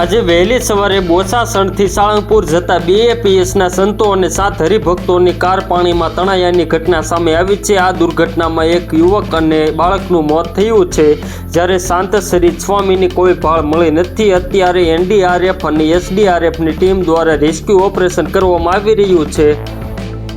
આજે વહેલી સવારે બોસાસણથી સાળંગપુર જતા બીએપીએસના સંતો અને સાત હરિભક્તોની કાર પાણીમાં તણાયાની ઘટના સામે આવી છે. આ દુર્ઘટનામાં એક યુવક અને બાળકનું મોત થયું છે. જ્યારે શાંતશ્રી સ્વામીની કોઈ ભાળ મળી નથી. અત્યારે એનડીઆરએફ અને એસડીઆરએફની ટીમ દ્વારા રેસ્ક્યુ ઓપરેશન કરવામાં આવી રહ્યું છે.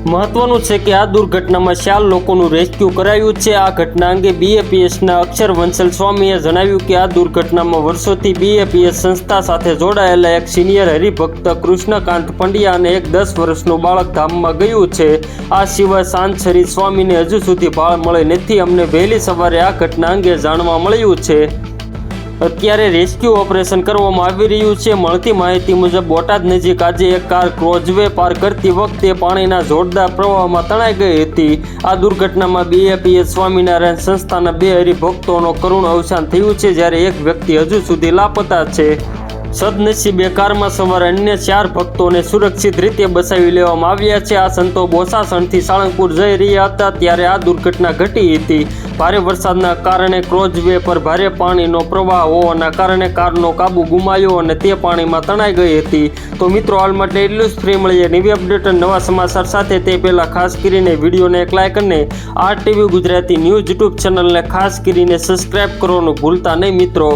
મહત્વનું છે કે આ દુર્ઘટનામાં ચાર લોકોનું રેસ્ક્યુ કરાયું છે. આ ઘટના અંગે બીએપીએસના અક્ષર વંશલ સ્વામીએ જણાવ્યું કે આ દુર્ઘટનામાં વર્ષોથી બીએપીએસ સંસ્થા સાથે જોડાયેલા એક સિનિયર હરિભક્ત કૃષ્ણકાંત પંડ્યા અને એક દસ વર્ષનું બાળક ધામમાં ગયું છે. આ સિવાય શાંતશરી સ્વામીને હજુ સુધી ભાળ મળી નથી. અમને વહેલી સવારે આ ઘટના અંગે જાણવા મળ્યું છે. અત્યારે રેસ્ક્યુ ઓપરેશન કરવામાં આવી રહ્યું છે. મળતી માહિતી મુજબ, બોટાદ નજીક આજે એક કાર ક્રોઝવે પાર કરતી વખતે પાણીના જોરદાર પ્રવાહમાં તણાઈ ગઈ હતી. આ દુર્ઘટનામાં બીએપીએસ સ્વામિનારાયણ સંસ્થાના બે હરિભક્તોનો કરુણ અવસાન થયું છે, જ્યારે એક વ્યક્તિ હજુ સુધી લાપતા છે. સદનસીબે કારમાં સવાર અન્ય ચાર ભક્તોને સુરક્ષિત રીતે બચાવી લેવામાં આવ્યા છે. આ સંતો બોસાસણથી સાળંગપુર જઈ રહ્યા હતા ત્યારે આ દુર્ઘટના ઘટી હતી. ભારે વરસાદના કારણે ક્રોઝવે પર ભારે પાણીનો પ્રવાહ હોવાના કારણે કારનો કાબુ ગુમાયો અને તે પાણીમાં તણાઈ ગઈ હતી. તો મિત્રો, હાલ માટે એટલું જ. ફ્રી મળીએ નવી અપડેટ નવા સમાચાર સાથે. તે પહેલાં ખાસ કરીને વિડીયોને એક લાઇક અને R TV Gujarati news YouTube ચેનલને ખાસ કરીને સબસ્ક્રાઇબ કરવાનું ભૂલતા નહીં મિત્રો.